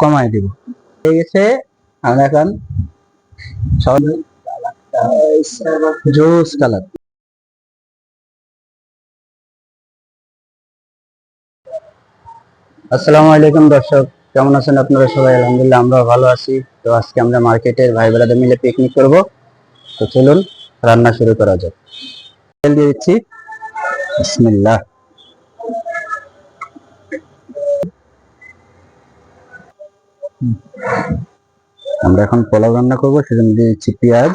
কমাই দিব। হয়ে গেছে আমরা এখন সব জুস কালার। আসসালামু আলাইকুম দর্শক, কেমন আছেন আপনারা সবাই? আলহামদুলিল্লাহ আমরা ভালো আছি। তো আজকে আমরা মার্কেটের ভাই বেড়াদের মিলে পিকনিক করব। তো চলুন, রান্না শুরু করা যাক। তেল দিয়ে দিচ্ছি। বিসমিল্লাহ। আমরা এখন পোলাও রান্না করব, সেজন্য দিয়ে দিচ্ছি পেঁয়াজ।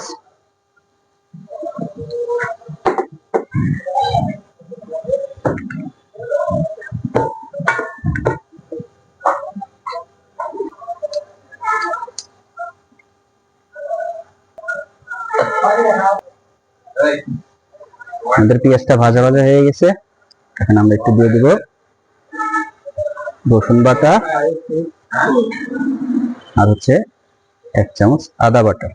আমাদের পেঁয়াজটা ভাজা ভাজা হয়ে গেছে। এখন আমরা একটু দিয়ে দিব। রসুন বাটা। আর হচ্ছে এক চামচ আদা বাটা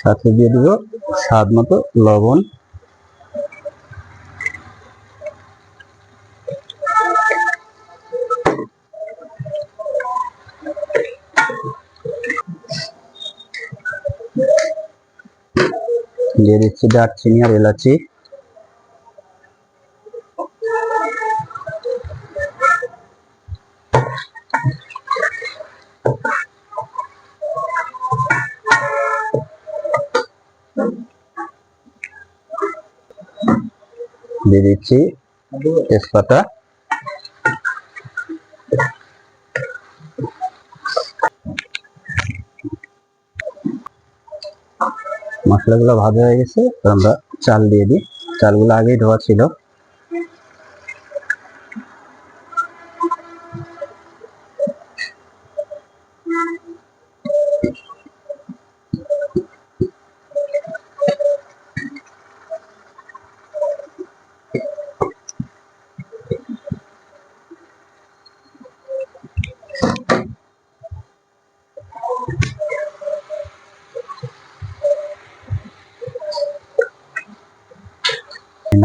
সাথে দিয়ে দেব স্বাদ মতো লবণ। দিয়ে দিচ্ছি দারচিনি আর এলাচি। দিয়ে দিচ্ছি তেজপাতা। মশলাগুলো ভাজা হয়ে গেছে আমরা চাল দিয়ে দিই। চালগুলো আগেই ধোয়া ছিল।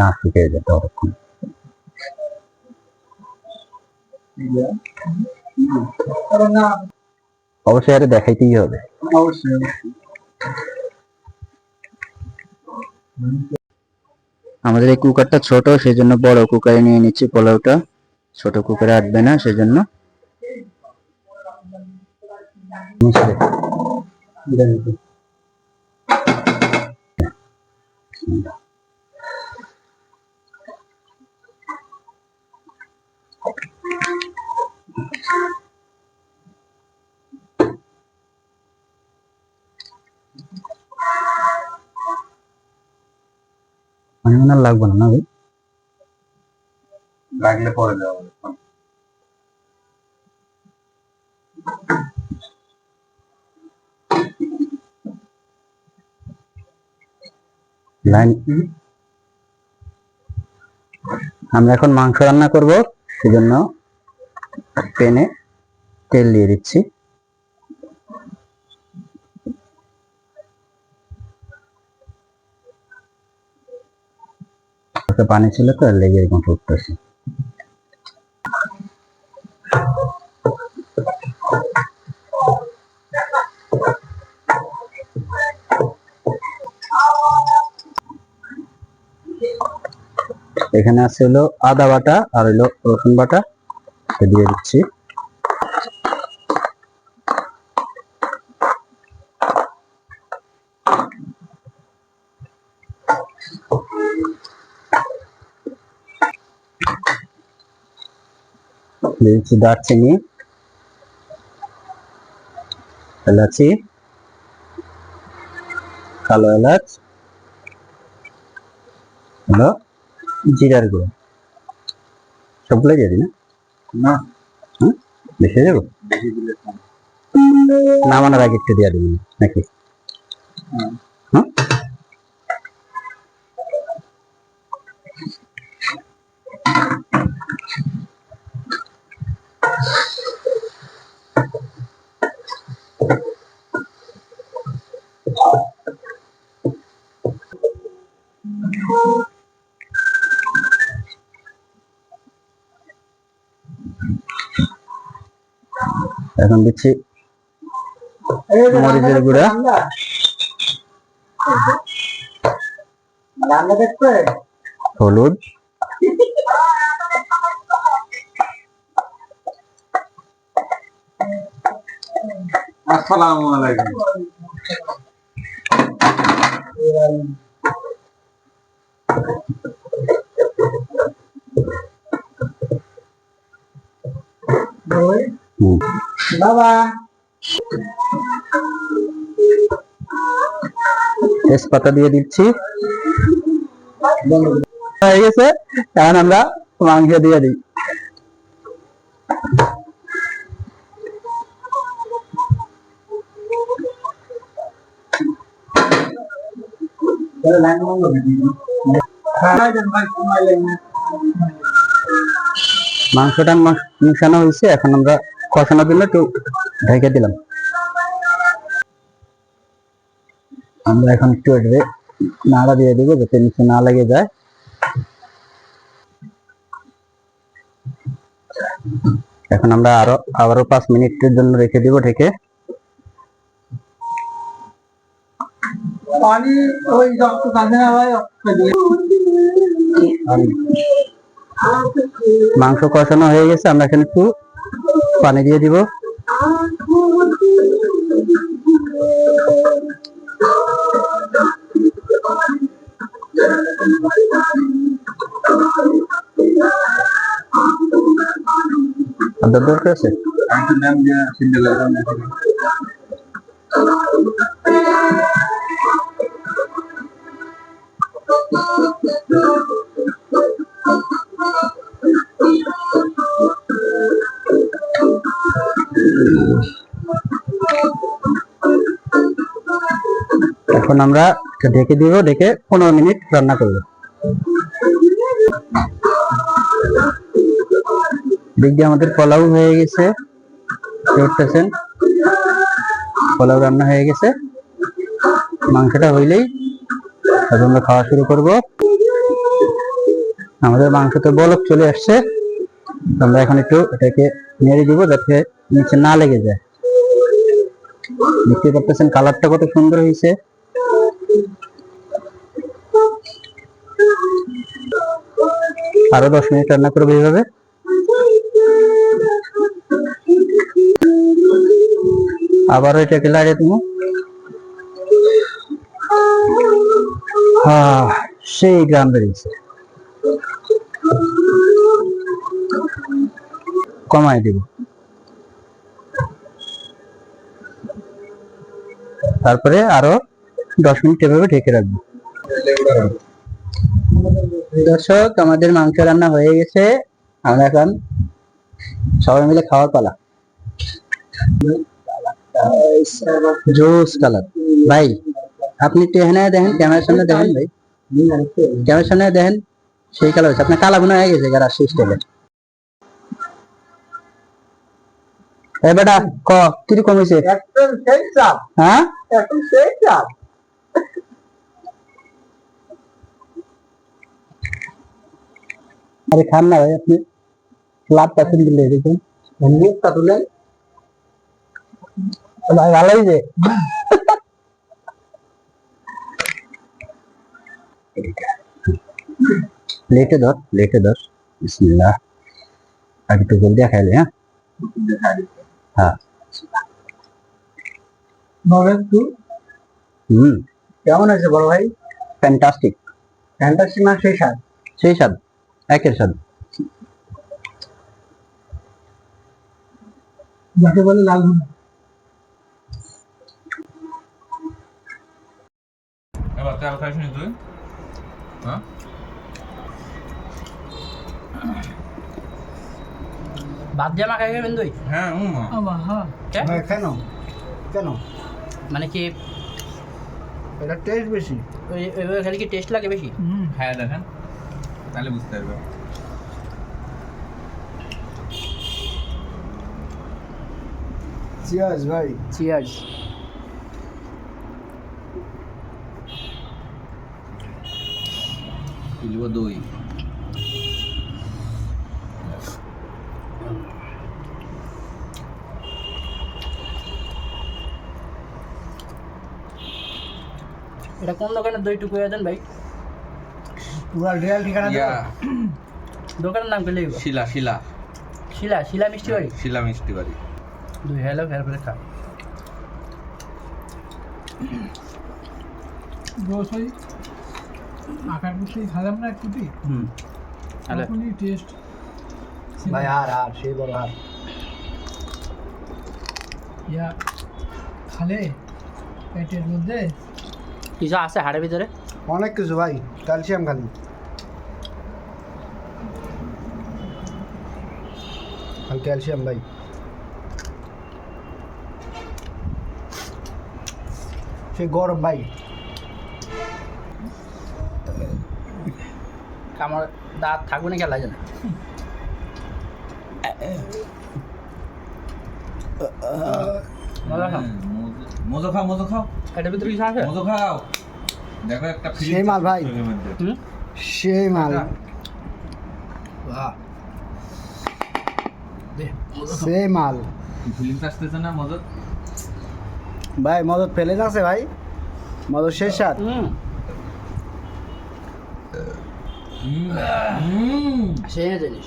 না শুকিয়ে যেতে ওরকম অবশ্যই আরে দেখাইতেই হবে। আমাদের এই কুকারটা ছোট, সেজন্য বড় কুকারে নিয়ে নিচ্ছি পোলাওটা। ছোট কুকারে আটবে না, সেজন্য। মিশবে। মানে মনে লাগবে না ভাই? লাগলে পরে দেওয়া হবে। লাইন আমরা এখন মাংস রান্না করব সেজন্য প্যানে তেল দিয়ে দিচ্ছি। পানি ছিল তো লেগে এরকম ফুটতেছে। এখানে আছে হলো আদা বাটা আর হলো রসুন বাটা। এটা দিয়ে দিচ্ছি। দিয়ে দিচ্ছি দারচিনি। এলাচি। কালো এলাচ। হলো জিরার গুঁড়ো। সবগুলো দিয়ে দিই না। বেশি হয়ে যাব। নামানোর আগে একটু দিয়ে দেবেন নাকি? হুম। এখন দিচ্ছি মরিচের গুঁড়া। দেখবে হলুদ। আসসালামু আলাইকুম। তেজপাতা দিয়ে দিচ্ছি। হয়ে আমরা মাংস দিয়ে দিই। মাংসটা মা- মিশানো হয়েছে এখন আমরা কষানোর জন্য একটু ঢেকে দিলাম। আমরা এখন একটু নাড়া দিয়ে দিব যাতে নিচে না লেগে যায়। এখন আমরা আরও আবারও পাঁচ মিনিটের জন্য রেখে দিব ঢেকে। পানি ওই রক্ত কাঁদে না ভাই মাংস কষানো হয়ে গেছে আমরা এখানে একটু পানি দিয়ে দিব আপনার দরকার আছে এখন আমরা ঢেকে দিব, ঢেকে পনেরো মিনিট রান্না করব। দিয়ে আমাদের পোলাও হয়ে গেছে। দেখতেছেন পোলাও রান্না হয়ে গেছে। মাংসটা হইলেই তারপর আমরা খাওয়া শুরু করব। আমাদের মাংস তো বলক চলে আসছে। আমরা এখন একটু এটাকে নেড়ে দিব যাতে নিচে না লেগে যায়। দেখতে পাচ্ছেন কালারটা কত সুন্দর হয়েছে। আরও দশ মিনিট রান্না করব এইভাবে। আবারও এটাকে লাড়িয়ে দেবো। হ্যাঁ সেই গ্রাম বেরিয়েছে। কমাই দিব। তারপরে আরও দশ মিনিট এভাবে ঢেকে রাখব। দর্শক আমাদের মাংস রান্না হয়ে গেছে। আমরা এখন সবাই মিলে খাওয়ার পালা। জোস কালার। ভাই আপনি একটু এখানে দেখেন ক্যামেরার সামনে দেখেন ভাই। ক্যামেরার সামনে দেখেন সেই কালার হচ্ছে আপনার কালা গুণা হয়ে গেছে গাড়া সিস্টেমে এ বেটা ক কীরকম হয়েছে? একদম সেই চাপ। হ্যাঁ? একদম সেই চাপ। আরে খান না ভাই আপনি লাভ পাচ্ছেন দিলে দেখুন মুখটা তুলেন ভাই ভালো হয়েছে লেটে ধর লেটে ধর। বিসমিল্লাহ। আগে তো জলদি খাইলে হ্যাঁ? হ্যাঁ। হুম। কেমন আছে বড় ভাই? ফ্যান্টাস্টিক ফ্যান্টাসি না সেই স্বাদ? সেই স্বাদ। একের স্বাদ যাকে বলে লাল এবার তেল খাইছ তুই। হ্যাঁ? ভাত খাবেন হ্যাঁ হুম কেন? কেন? মানে কি এটা টেস্ট বেশি। ওই খালি কি টেস্ট লাগে বেশি? হ্যাঁ দেখেন। তাহলে বুঝতে পারবে। চিয়ার্স ভাই। চিয়ার্স কিলো দই। এটা কোন দোকানের দই টুকু আছেন ভাই? পুরা রিয়াল ঠিকানা ইয়া। দোকানের নাম কি লিখব শিলা শিলা। শিলা শিলা মিষ্টি বাড়ি? শিলা মিষ্টি বাড়ি। দুই হ্যালো ফের ফের খা। গ্রোসারি আকার বসেই খালাম না একটুটি হুম। হ্যালো টেস্ট ভাই আর আর সেই বড় আর। ইয়া খালে পেটের মধ্যে? কিছু আছে হাড়ের ভিতরে? অনেক কিছু ভাই ক্যালসিয়াম খালি। ক্যালসিয়াম ভাই। সে গরম ভাই। আমার দাঁত থাকবে না খেলা জানে মজা খাও। মজো। খাও মজো খাও। এটার ভিতরে কিছু আছে? মজো খাও। দেখো একটা সেই মাল ভাই। সেই মাল। সেই মাল। ফিলিংস আসতেছে না মজো ভাই মদত পেলে আছে ভাই। মদত শেষ সাত হুম। হুম। সেই জিনিস।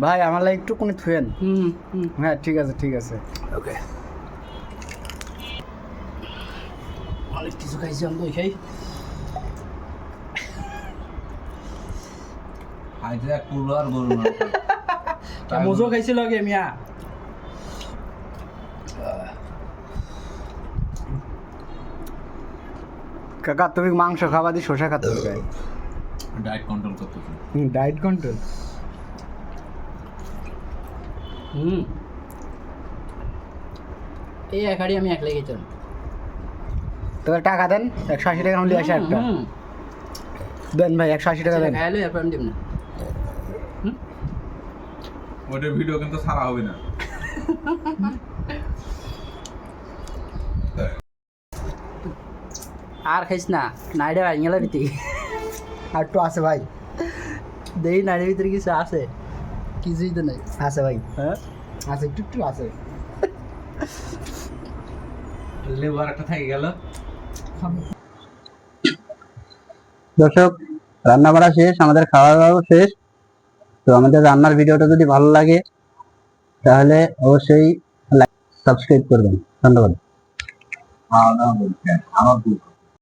ভাই আমার লাগে একটু কোনে থুয়েন। হুম হুম। হ্যাঁ ঠিক আছে ঠিক আছে। ওকে কিছু খাইছি আমি দই খাই আইতে আর গরু না মজো খাইছিল আগে মিয়া কাকা তুমি মাংস খাওয়া দিয়ে শসা খাতে ডায়েট কন্ট্রোল করতেছে। ডায়েট কন্ট্রোল হুম। এই এক হাড়ি আমি একলাই খেতাম তবে টাকা দেন একশো আশি টাকা হলে আসে একটা। দেন ভাই একশো আশি টাকা দেন। ওটার ভিডিও কিন্তু সারা হবে না। আর খাইস না নাইডে ভাই ভাঙেলা ভিতরে আর একটু আছে ভাই। দেই নাইডের ভিতরে কিছু আছে কিছুই তো নাই। আছে ভাই। হ্যাঁ? আছে একটু একটু আছে। লেবার একটা থেকে গেল। দর্শক রান্না বাড়া শেষ, আমাদের খাওয়া দাওয়া শেষ। তো আমাদের রান্নার ভিডিওটা যদি ভালো লাগে, তাহলে অবশ্যই সাবস্ক্রাইব করবেন। ধন্যবাদ।